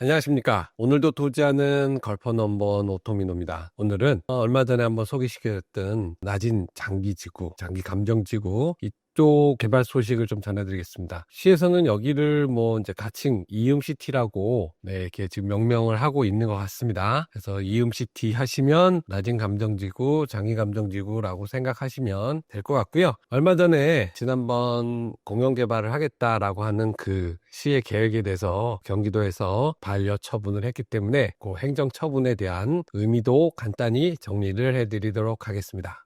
안녕하십니까. 오늘도 도지하는 걸퍼 넘버 오토미노입니다. 오늘은 어, 얼마 전에 한번 소개시켰던 낮은 장기 지구, 장기 감정 지구 이 쪽 개발 소식을 좀 전해드리겠습니다. 시에서는 여기를 뭐 이제 가칭 이음시티라고 네, 이렇게 지금 명명을 하고 있는 것 같습니다. 그래서 이음시티 하시면 낮은 감정지구, 장기 감정지구라고 생각하시면 될 것 같고요. 얼마 전에 지난번 공영 개발을 하겠다라고 하는 그 시의 계획에 대해서 경기도에서 반려 처분을 했기 때문에 그 행정 처분에 대한 의미도 간단히 정리를 해드리도록 하겠습니다.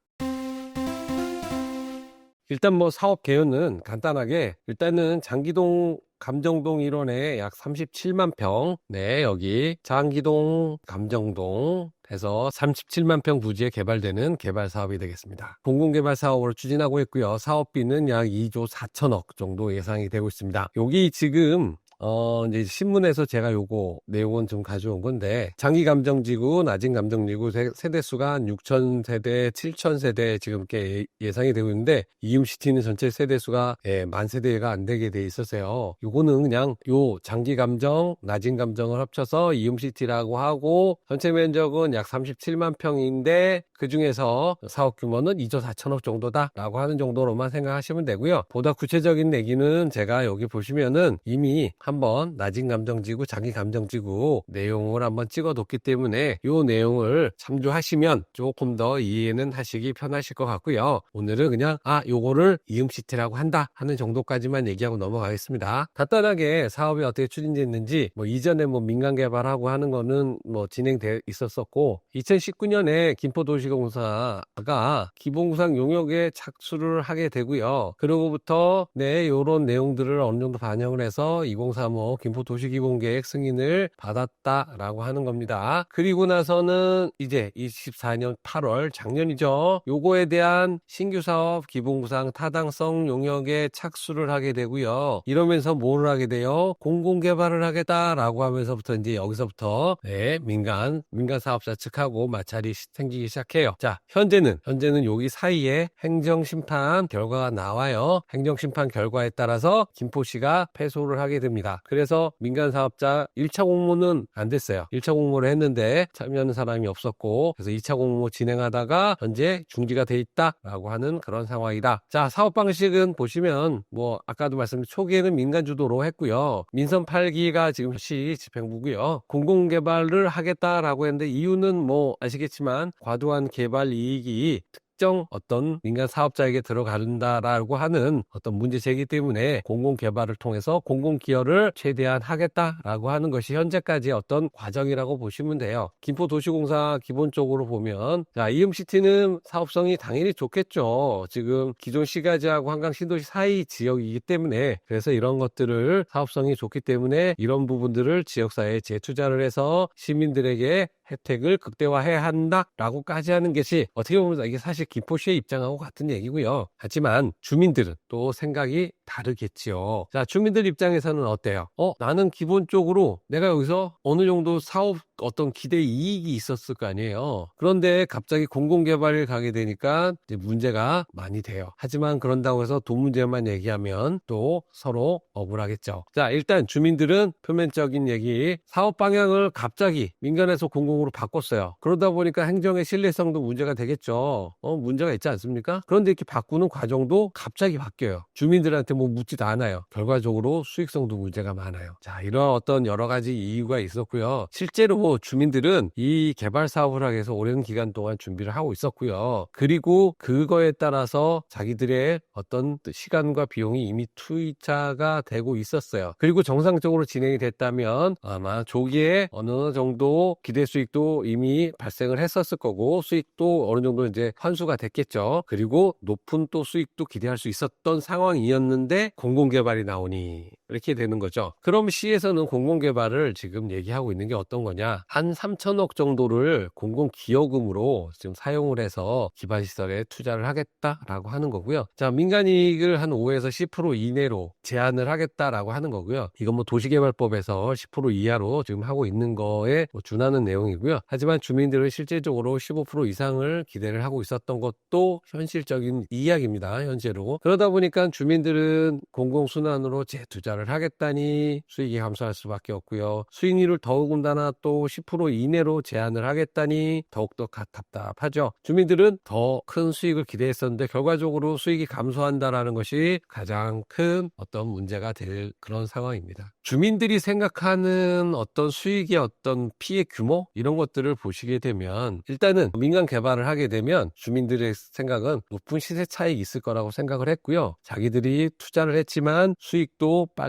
일단 뭐 사업 개요는 간단하게 일단은 장기동 감정동 일원에 약 37만 평, 네, 여기 장기동 감정동 해서 37만 평 부지에 개발되는 개발 사업이 되겠습니다. 공공개발 사업으로 추진하고 있고요. 사업비는 약 2조 4천억 정도 예상이 되고 있습니다. 여기 지금 어, 이제 신문에서 제가 요거 내용은 좀 가져온 건데, 장기 감정지구, 낮은 감정지구 세- 세대 수가 한 6천 세대, 7천 세대 지금 이렇게 예상이 되고 있는데, 이음시티는 전체 세대 수가 예, 만 세대가 안 되게 돼 있어서요. 요거는 그냥 요 장기 감정, 낮은 감정을 합쳐서 이음시티라고 하고, 전체 면적은 약 37만 평인데, 그 중에서 사업 규모는 2조 4천억 정도다라고 하는 정도로만 생각하시면 되고요. 보다 구체적인 얘기는 제가 여기 보시면은 이미 한번 낮은 감정지구, 장기 감정지구 내용을 한번 찍어뒀기 때문에 이 내용을 참조하시면 조금 더 이해는 하시기 편하실 것 같고요. 오늘은 그냥 아 요거를 이음시티라고 한다 하는 정도까지만 얘기하고 넘어가겠습니다. 간단하게 사업이 어떻게 추진됐는지 뭐 이전에 뭐 민간 개발하고 하는 거는 뭐 진행돼 있었었고 2019년에 김포도시공사가 기본구상 용역에 착수를 하게 되고요. 그러고부터 네 요런 내용들을 어느 정도 반영을 해서 2035 김포도시기본계획 승인을 받았다라고 하는 겁니다. 그리고 나서는 이제 24년 8월 작년이죠. 요거에 대한 신규 사업 기본구상 타당성 용역에 착수를 하게 되고요. 이러면서 뭐를 하게 돼요? 공공개발을 하겠다라고 하면서부터 이제 여기서부터 네, 민간 민간 사업자 측하고 마찰이 시- 생기기 시작해요. 자, 현재는 현재는 여기 사이에 행정 심판 결과가 나와요. 행정 심판 결과에 따라서 김포시가 패소를 하게 됩니다. 그래서 민간 사업자 1차 공모는 안 됐어요. 1차 공모를 했는데 참여하는 사람이 없었고 그래서 2차 공모 진행하다가 현재 중지가 돼 있다라고 하는 그런 상황이다. 자, 사업 방식은 보시면 뭐 아까도 말씀드린 초기에는 민간 주도로 했고요. 민선 8기가 지금 시 집행부고요. 공공 개발을 하겠다라고 했는데 이유는 뭐 아시겠지만 과도한 개발 이익이 특정 어떤 민간 사업자에게 들어간다라고 하는 어떤 문제 제기 때문에 공공 개발을 통해서 공공 기여를 최대한 하겠다라고 하는 것이 현재까지 어떤 과정이라고 보시면 돼요. 김포도시공사 기본적으로 보면 자 이음시티는 사업성이 당연히 좋겠죠. 지금 기존 시가지하고 한강 신도시 사이 지역이기 때문에 그래서 이런 것들을 사업성이 좋기 때문에 이런 부분들을 지역사회에 재투자를 해서 시민들에게 혜택을 극대화해야 한다라고까지 하는 것이 어떻게 보면 이게 사실 김포시의 입장하고 같은 얘기고요. 하지만 주민들은 또 생각이 다르겠지요. 자, 주민들 입장에서는 어때요? 어, 나는 기본적으로 내가 여기서 어느 정도 사업 어떤 기대 이익이 있었을 거 아니에요. 그런데 갑자기 공공개발을 가게 되니까 이제 문제가 많이 돼요. 하지만 그런다고 해서 돈 문제만 얘기하면 또 서로 억울하겠죠. 자, 일단 주민들은 표면적인 얘기, 사업 방향을 갑자기 민간에서 공공 으로 바꿨어요. 그러다 보니까 행정의 신뢰성도 문제가 되겠죠. 어, 문제가 있지 않습니까? 그런데 이렇게 바꾸는 과정도 갑자기 바뀌어요. 주민들한테 뭐 묻지도 않아요. 결과적으로 수익성도 문제가 많아요. 자, 이런 어떤 여러 가지 이유가 있었고요. 실제로 주민들은 이 개발 사업을 하기 위해서 오랜 기간 동안 준비를 하고 있었고요. 그리고 그거에 따라서 자기들의 어떤 시간과 비용이 이미 투자가 되고 있었어요. 그리고 정상적으로 진행이 됐다면 아마 조기에 어느 정도 기대 수익 도 이미 발생을 했었을 거고 수익도 어느 정도 이제 환수가 됐겠죠. 그리고 높은 또 수익도 기대할 수 있었던 상황이었는데 공공개발이 나오니 이렇게 되는 거죠. 그럼 시에서는 공공개발을 지금 얘기하고 있는 게 어떤 거냐? 한 3천억 정도를 공공기여금으로 지금 사용을 해서 기반시설에 투자를 하겠다라고 하는 거고요. 자, 민간이익을 한 5에서 10% 이내로 제한을 하겠다라고 하는 거고요. 이건 뭐 도시개발법에서 10% 이하로 지금 하고 있는 거에 뭐 준하는 내용이고요. 하지만 주민들은 실제적으로 15% 이상을 기대를 하고 있었던 것도 현실적인 이야기입니다. 현재로. 그러다 보니까 주민들은 공공순환으로 재투자를 개발을 하겠다니 수익이 감소할 수밖에 없고요. 수익률을 더욱더나 또 10% 이내로 제한을 하겠다니 더욱더 답답하죠. 주민들은 더 큰 수익을 기대했었는데 결과적으로 수익이 감소한다라는 것이 가장 큰 어떤 문제가 될 그런 상황입니다. 주민들이 생각하는 어떤 수익의 어떤 피해 규모 이런 것들을 보시게 되면 일단은 민간 개발을 하게 되면 주민들의 생각은 높은 시세 차익이 있을 거라고 생각을 했고요. 자기들이 투자를 했지만 수익도 빨리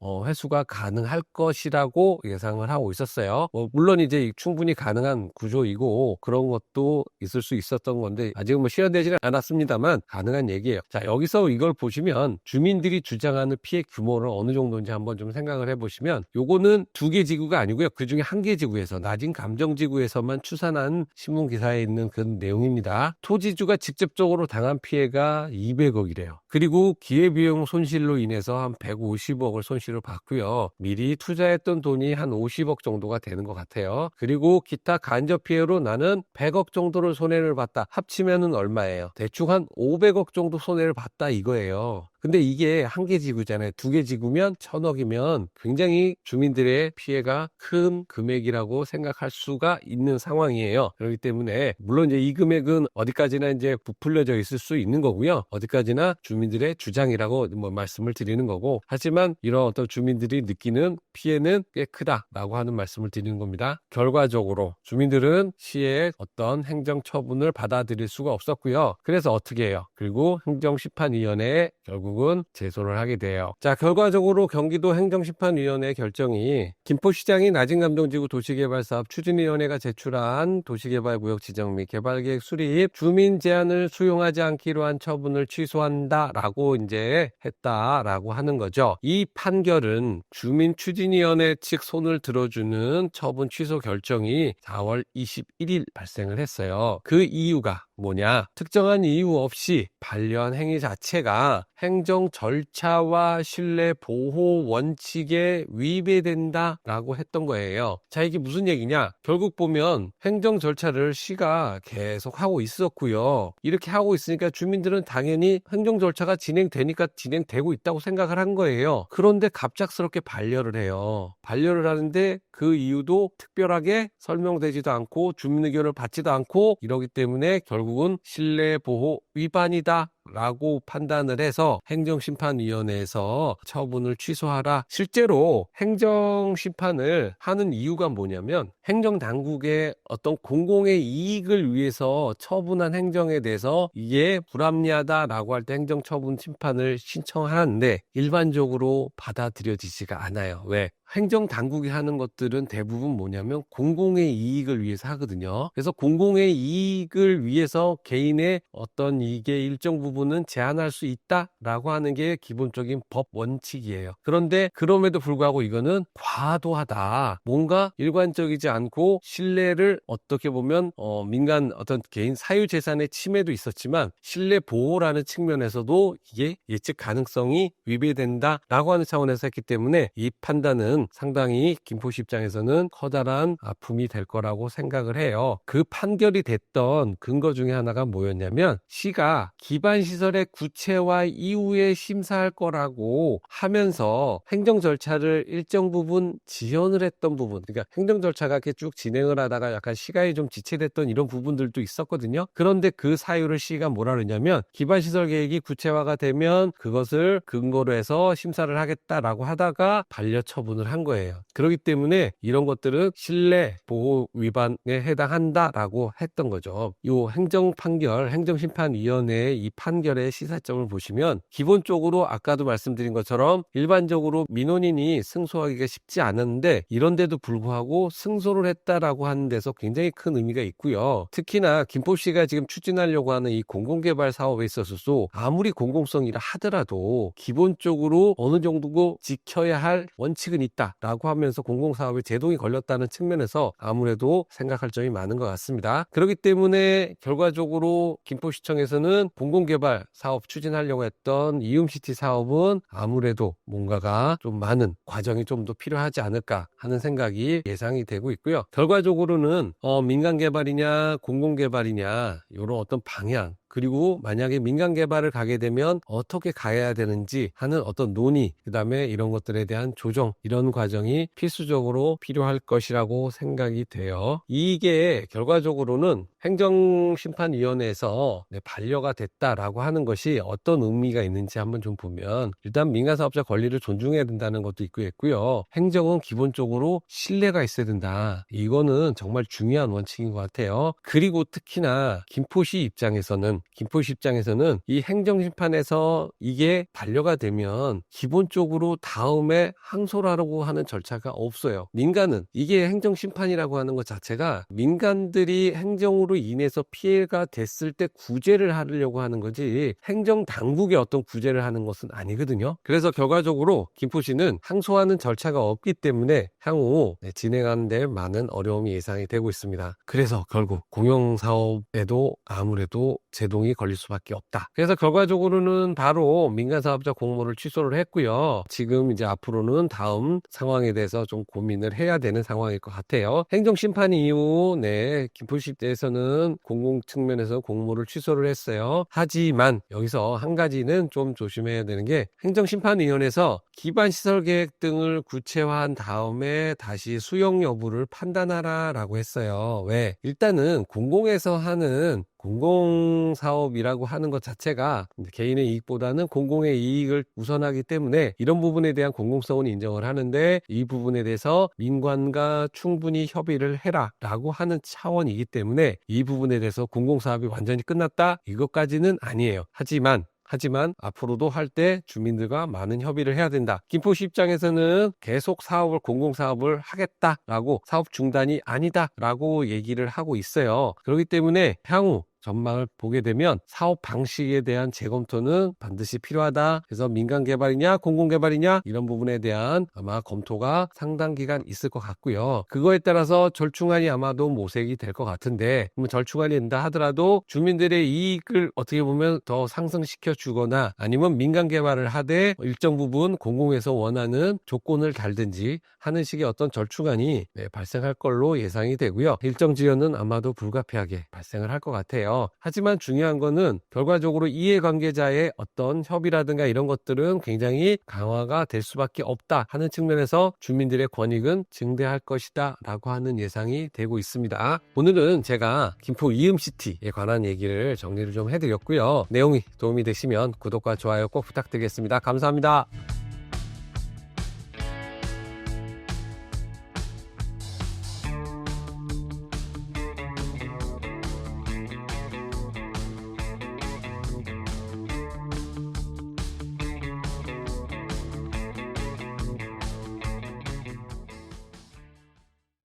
어, 회수가 가능할 것이라고 예상을 하고 있었어요. 뭐 물론 이제 충분히 가능한 구조이고 그런 것도 있을 수 있었던 건데 아직은 뭐 실현되지는 않았습니다만 가능한 얘기예요. 자 여기서 이걸 보시면 주민들이 주장하는 피해 규모를 어느 정도인지 한번 좀 생각을 해보시면 요거는 두 개 지구가 아니고요. 그 중에 한 개 지구에서 낮은 감정 지구에서만 추산한 신문 기사에 있는 그 내용입니다. 토지주가 직접적으로 당한 피해가 200억이래요. 그리고 기회비용 손실로 인해서 한 150 억을 손실을 받고요. 미리 투자했던 돈이 한 50억 정도가 되는 것 같아요. 그리고 기타 간접 피해로 나는 100억 정도를 손해를 봤다. 합치면은 얼마예요? 대충 한 500억 정도 손해를 봤다 이거예요. 근데 이게 한 개 지구잖아요. 두 개 지구면 천억이면 굉장히 주민들의 피해가 큰 금액이라고 생각할 수가 있는 상황이에요. 그렇기 때문에 물론 이제 이 금액은 어디까지나 이제 부풀려져 있을 수 있는 거고요. 어디까지나 주민들의 주장이라고 뭐 말씀을 드리는 거고 하지만 이런 어떤 주민들이 느끼는 피해는 꽤 크다라고 하는 말씀을 드리는 겁니다. 결과적으로 주민들은 시의 어떤 행정 처분을 받아들일 수가 없었고요. 그래서 어떻게 해요? 그리고 행정심판위원회에 결국 은 제소를 하게 돼요. 자, 결과적으로 경기도 행정심판위원회 결정이 김포시장이 낮은 감정지구 도시개발사업 추진위원회가 제출한 도시개발구역 지정 및 개발계획 수립 주민 제한을 수용하지 않기로 한 처분을 취소한다라고 이제 했다라고 하는 거죠. 이 판결은 주민 추진위원회 측 손을 들어주는 처분 취소 결정이 4월 21일 발생을 했어요. 그 이유가 뭐냐? 특정한 이유 없이 반려한 행위 자체가 행정 절차와 신뢰 보호 원칙에 위배된다라고 했던 거예요. 자, 이게 무슨 얘기냐? 결국 보면 행정 절차를 시가 계속 하고 있었고요. 이렇게 하고 있으니까 주민들은 당연히 행정 절차가 진행되니까 진행되고 있다고 생각을 한 거예요. 그런데 갑작스럽게 반려를 해요. 반려를 하는데 그 이유도 특별하게 설명되지도 않고 주민 의견을 받지도 않고 이러기 때문에 결국 은 신뢰 보호 위반이다 라고 판단을 해서 행정심판위원회에서 처분을 취소하라. 실제로 행정심판을 하는 이유가 뭐냐면 행정당국의 어떤 공공의 이익을 위해서 처분한 행정에 대해서 이게 불합리하다라고 할 때 행정처분 심판을 신청하는데 일반적으로 받아들여지지가 않아요. 왜? 행정 당국이 하는 것들은 대부분 뭐냐면 공공의 이익을 위해서 하거든요. 그래서 공공의 이익을 위해서 개인의 어떤 이익의 일정 부분 은 제한할 수 있다라고 하는 게 기본적인 법 원칙이에요. 그런데 그럼에도 불구하고 이거는 과도하다. 뭔가 일관적이지 않고 신뢰를 어떻게 보면 어, 민간 어떤 개인 사유 재산의 침해도 있었지만 신뢰 보호라는 측면에서도 이게 예측 가능성이 위배된다라고 하는 차원에서 했기 때문에 이 판단은 상당히 김포시 입장에서는 커다란 아픔이 될 거라고 생각을 해요. 그 판결이 됐던 근거 중에 하나가 뭐였냐면 시가 기반 시설의 구체화 이후에 심사할 거라고 하면서 행정 절차를 일정 부분 지연을 했던 부분, 그러니까 행정 절차가 이렇게 쭉 진행을 하다가 약간 시간이 좀 지체됐던 이런 부분들도 있었거든요. 그런데 그 사유를 시가 뭐라 그러냐면 기반 시설 계획이 구체화가 되면 그것을 근거로 해서 심사를 하겠다라고 하다가 반려 처분을 한 거예요. 그렇기 때문에 이런 것들은 신뢰 보호 위반에 해당한다라고 했던 거죠. 이 행정 판결, 행정심판위원회의 이판 결의 시사점을 보시면 기본적으로 아까도 말씀드린 것처럼 일반적으로 민원인이 승소하기가 쉽지 않은데 이런데도 불구하고 승소를 했다라고 하는 데서 굉장히 큰 의미가 있고요. 특히나 김포시가 지금 추진하려고 하는 이 공공개발 사업에 있어서도 아무리 공공성이라 하더라도 기본적으로 어느 정도 지켜야 할 원칙은 있다. 있다라고 하면서 공공사업에 제동이 걸렸다는 측면에서 아무래도 생각할 점이 많은 것 같습니다. 그렇기 때문에 결과적으로 김포시청에서는 공공개발 사업 추진하려고 했던 이음시티 사업은 아무래도 뭔가가 좀 많은 과정이 좀 더 필요하지 않을까 하는 생각이 예상이 되고 있고요. 결과적으로는 어, 민간 개발이냐 공공 개발이냐 이런 어떤 방향 그리고 만약에 민간 개발을 가게 되면 어떻게 가야 되는지 하는 어떤 논의, 그 다음에 이런 것들에 대한 조정, 이런 과정이 필수적으로 필요할 것이라고 생각이 돼요. 이게 결과적으로는 행정심판위원회에서 네, 반려가 됐다라고 하는 것이 어떤 의미가 있는지 한번 좀 보면 일단 민간사업자 권리를 존중해야 된다는 것도 있고 있고요. 행정은 기본적으로 신뢰가 있어야 된다. 이거는 정말 중요한 원칙인 것 같아요. 그리고 특히나 김포시 입장에서는 김포시 입장에서는 이 행정심판에서 이게 반려가 되면 기본적으로 다음에 항소라고 하는 절차가 없어요. 민간은 이게 행정심판이라고 하는 것 자체가 민간들이 행정으로 인해서 피해가 됐을 때 구제를 하려고 하는 거지 행정 당국의 어떤 구제를 하는 것은 아니거든요. 그래서 결과적으로 김포시는 항소하는 절차가 없기 때문에 향후 네, 진행하는 데 많은 어려움이 예상이 되고 있습니다. 그래서 결국 공영사업에도 아무래도 제 동이 걸릴 수밖에 없다. 그래서 결과적으로는 바로 민간 사업자 공모를 취소를 했고요. 지금 이제 앞으로는 다음 상황에 대해서 좀 고민을 해야 되는 상황일 것 같아요. 행정심판 이후 네 김포시대에서는 공공 측면에서 공모를 취소를 했어요. 하지만 여기서 한 가지는 좀 조심해야 되는 게 행정심판위원회에서 기반 시설 계획 등을 구체화한 다음에 다시 수용 여부를 판단하라라고 했어요. 왜? 일단은 공공에서 하는 공공사업이라고 하는 것 자체가 개인의 이익보다는 공공의 이익을 우선하기 때문에 이런 부분에 대한 공공성은 인정을 하는데 이 부분에 대해서 민관과 충분히 협의를 해라 라고 하는 차원이기 때문에 이 부분에 대해서 공공사업이 완전히 끝났다 이것까지는 아니에요. 하지만 하지만 앞으로도 할 때 주민들과 많은 협의를 해야 된다. 김포시 입장에서는 계속 사업을 공공사업을 하겠다라고 사업 중단이 아니다라고 얘기를 하고 있어요. 그렇기 때문에 향후 전망을 보게 되면 사업 방식에 대한 재검토는 반드시 필요하다. 그래서 민간 개발이냐 공공 개발이냐 이런 부분에 대한 아마 검토가 상당 기간 있을 것 같고요. 그거에 따라서 절충안이 아마도 모색이 될 것 같은데 그러면 절충안이 된다 하더라도 주민들의 이익을 어떻게 보면 더 상승시켜 주거나 아니면 민간 개발을 하되 일정 부분 공공에서 원하는 조건을 달든지 하는 식의 어떤 절충안이 네, 발생할 걸로 예상이 되고요. 일정 지연은 아마도 불가피하게 발생을 할 것 같아 요. 하지만 중요한 거는 결과적으로 이해관계자의 어떤 협의라든가 이런 것들은 굉장히 강화가 될 수밖에 없다 하는 측면에서 주민들의 권익은 증대할 것이다 라고 하는 예상이 되고 있습니다. 오늘은 제가 김포 이음시티에 관한 얘기를 정리를 좀 해드렸고요. 내용이 도움이 되시면 구독과 좋아요 꼭 부탁드리겠습니다. 감사합니다.